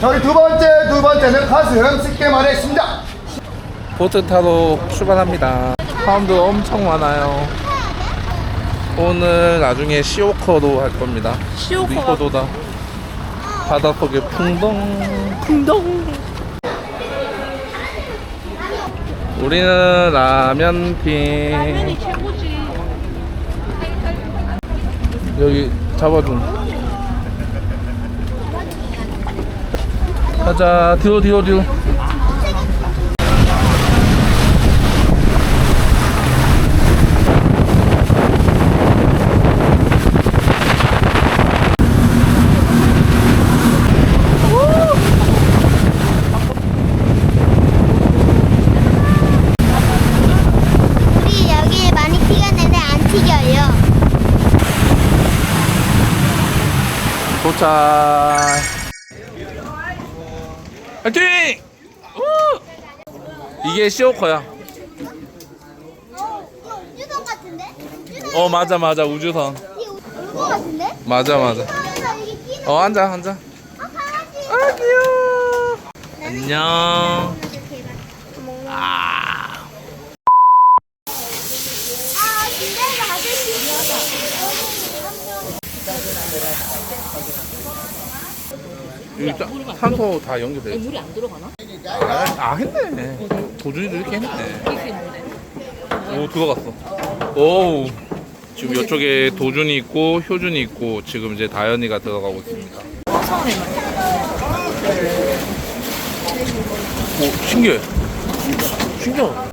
저희 두 번째, 두 번째는 가슴 쉽게 말했습니다. 보트 타러 출발합니다. 사람들 엄청 많아요. 오늘 나중에 시오커도 할 겁니다. 시오커가- 리코도다. 바닷속에 풍덩. 풍덩. 우리는 라면 팀. 라면이 최고지. 여기 잡아준. 가자, 뒤로, 뒤로, 뒤로. 우리 여기 많이 튀겼는데 안 튀겨요. 도착. 화이팅! 우! 이게 시오커야. 우주선 같은데? 우주선 어, 맞아, 맞아. 우주선. 같은데? 맞아, 맞아. 아, 여기 끼는 어, 앉아, 앉아. 아, 강아지. 아, 귀여워. 안녕. 아. 아, 진짜 아저씨. 여기 짜- 산소 다 연결돼. 있어. 물이 안 들어가나? 아, 아, 했네. 도준이도 이렇게 했네. 이게? 오, 들어갔어. 오. 지금 이쪽에 도준이 있고, 효준이 있고, 지금 이제 다현이가 들어가고 있습니다. 처음에 오, 신기해. 신기하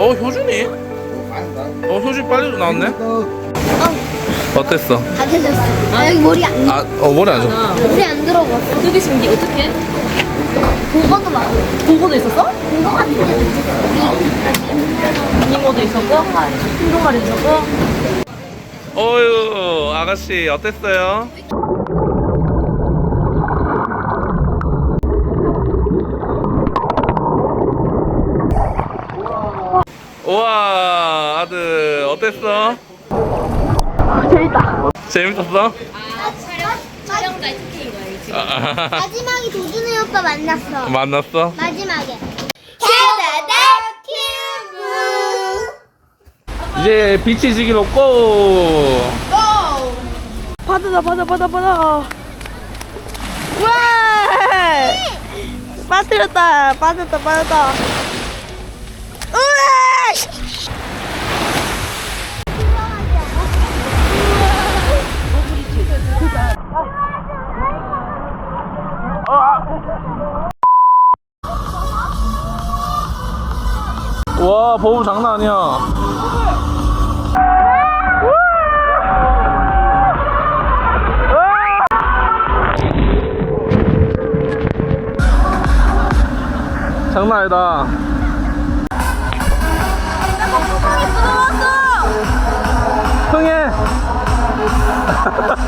어, 효준이? 어, 효준이 빨리 나왔네? 어땠어? 다 되졌어. 아, 여기 머리 안, 아, 어, 머리 안 좋아. 머리 안 들어갔어. 어떻게 신기? 어떻게? 그거도 막, 공고도 있었어? 그거 같은데. 미니모도 있었고, 흰동아리 있었고. 어유 아가씨 어땠어요? 우와 아들 어땠어? 재밌다 재밌었어? 아, 촬영? 촬영 날 특혜인 거야, 지금. 아, 마지막에 도준이 오빠 만났어. 만났어? 마지막에. 캐나다 큐브. 이제 비치 지기로 고! 바다다, 바다, 바다, 바다. 우와! 빠뜨렸다, 빠졌다, 빠졌다. 와 보험 장난 아니야. 장난 아니다. 흥해.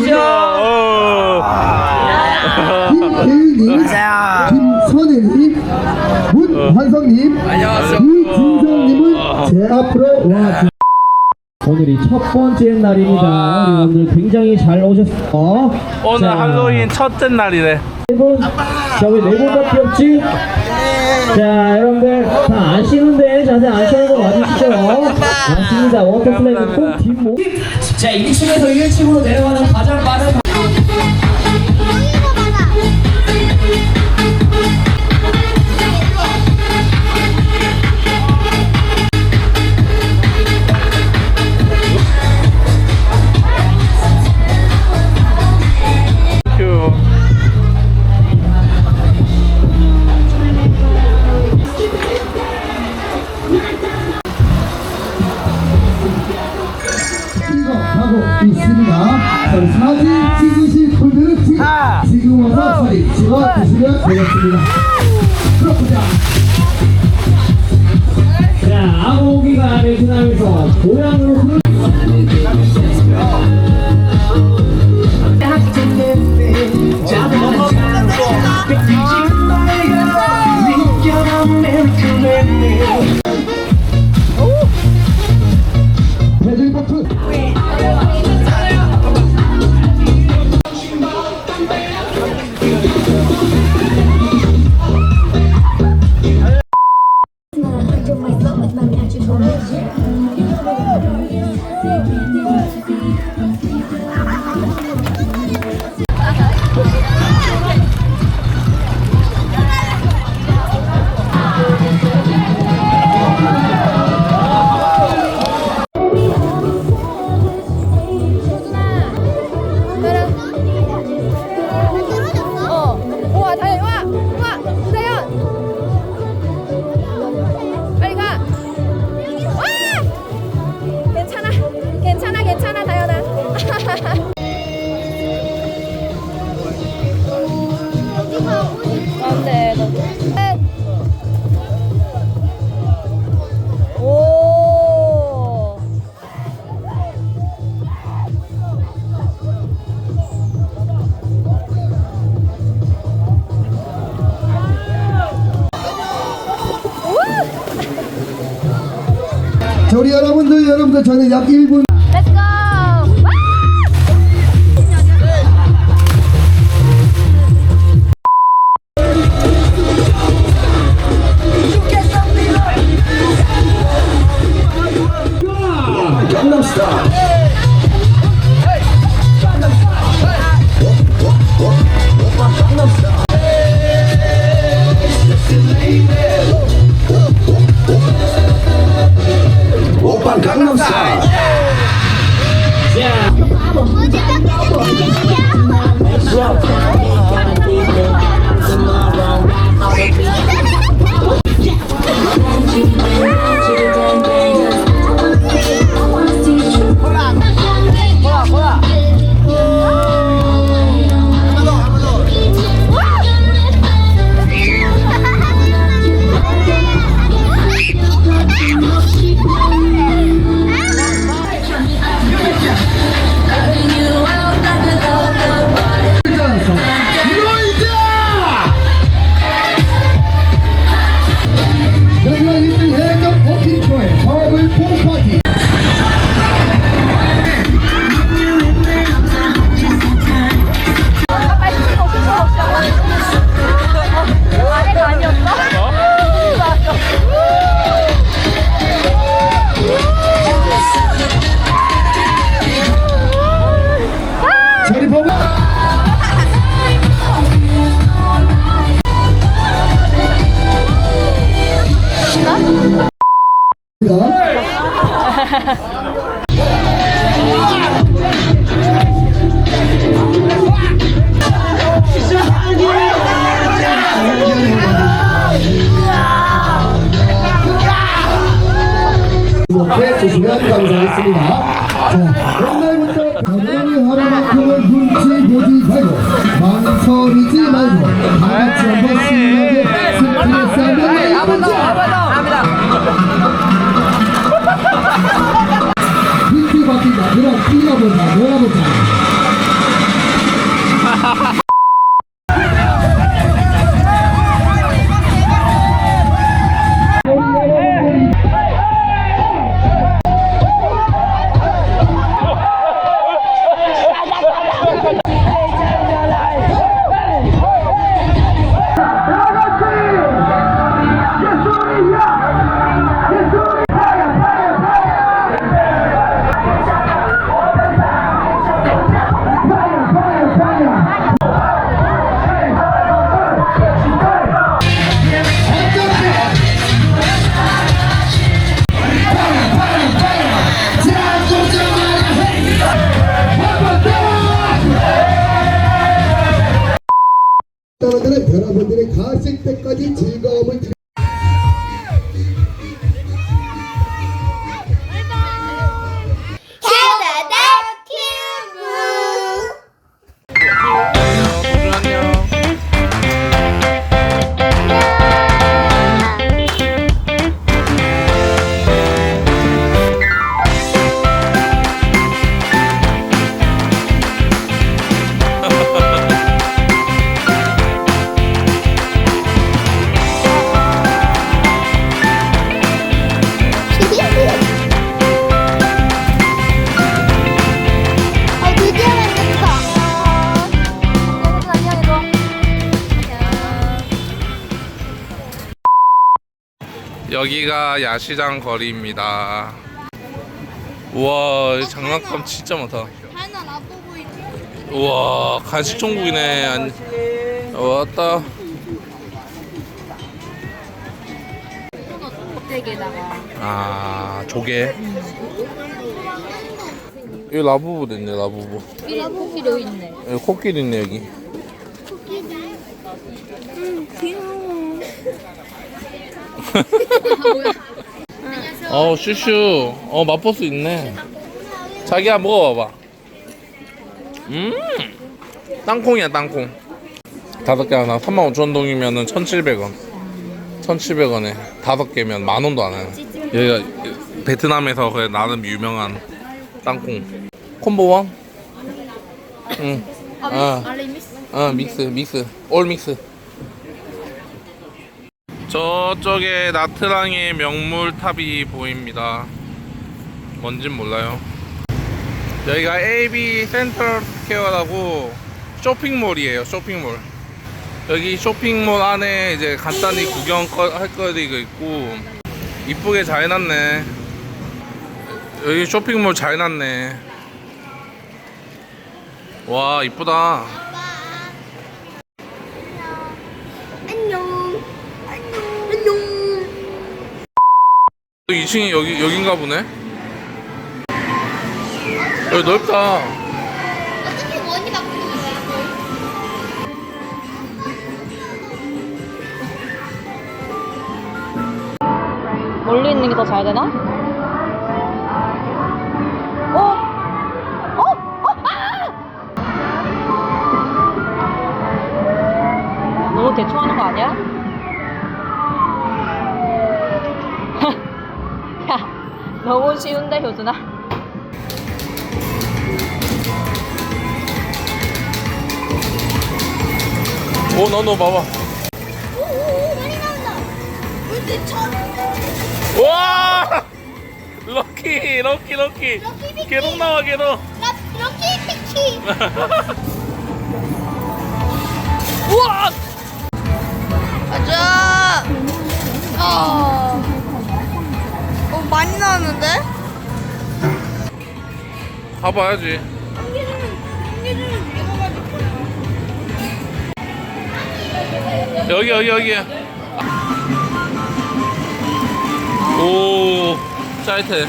박진영님, 김계윤님, 김선혜님, 문환성님, 이진성님은 제 앞으로 와 오늘이 첫 번째 날입니다. 여러분들 굉장히 잘 오셨어. 오늘 자, 할로윈 첫째 날이래. 네 분. 자, 왜네 분 밖에 없지? 자, 여러분들 다안 쉬는데 자세 안 쉬는 거 맞으시죠? 맞습니다. 워터 플레이 꼭 뒷목. 자, 2층에서 1층으로 내려가는 가장 빠른 사진 찍으실 분들은 지금, 지금 와서 사진 찍어 주시면 되겠습니다. 그렇군요. 자, 아고기가 베트남에서 고향으로 흐르 여러분들, 저는 약 1분 감사합니다. 자, 옛날부터 가난이 하루만큼은 눈치 보지 말고 망설이지 말고 다 같이 한번 신나게 스트레스 한번 내보자. 여기가 야시장 거리입니다. 우와 이 장난감 진짜 많다. 하나 우와 간식 천국이네. 안- 어, 왔다. 껍데기에다가 아 조개. 여기 라부부 있네 라부부. 코끼리 코끼리 여기 있네. 여기 코끼리 있네 여기. 어 슈슈. 어 맛보스 있네. 자기야 먹어봐봐. 음. 땅콩이야 땅콩. 다섯 개 하나 35,000동이면은 1,700원. 1,700원에 다섯 개면 만 원도 안 해요. 여기가 베트남에서 그 나름 유명한 땅콩. 콤보 원? 응. 아, 알레 미스. 어 믹스 믹스 올 믹스 저쪽에 나트랑의 명물탑이 보입니다. 뭔진 몰라요. 여기가 AB 센트럴 스퀘어라고 쇼핑몰이에요 쇼핑몰. 여기 쇼핑몰 안에 이제 간단히 구경 할 거리가 있고 이쁘게 잘 해놨네. 여기 쇼핑몰 잘 해놨네. 와 이쁘다 안녕 안녕 안녕 2층이 여기 여긴가 보네. 여기 넓다. 어떻게 원이 바꾸는 거야 멀리 있는 게 더 잘 되나? 어? 어? 어? 아! 너무 대충 하는 거 아니야? 너무 쉬운데, 효준아? 오, 너, 너 봐봐. 오오 많이 나온다 근데 천 와! 럭키, 럭키, 럭키. 계속 나와, 계속. 라- 럭키 피키 우와! 가자 어. 어 많이 나왔는데? 가봐야지. 여기, 여기, 여기. 오, 짜릿해.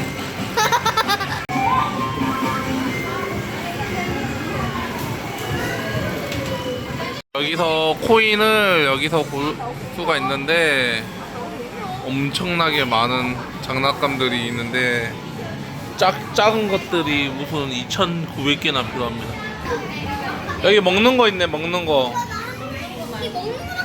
여기서 코인을 여기서 볼 수가 있는데 엄청나게 많은 장난감들이 있는데 작, 작은 것들이 무슨 2,900개나 필요합니다. 여기 먹는 거 있네, 먹는 거. 이 먹는 거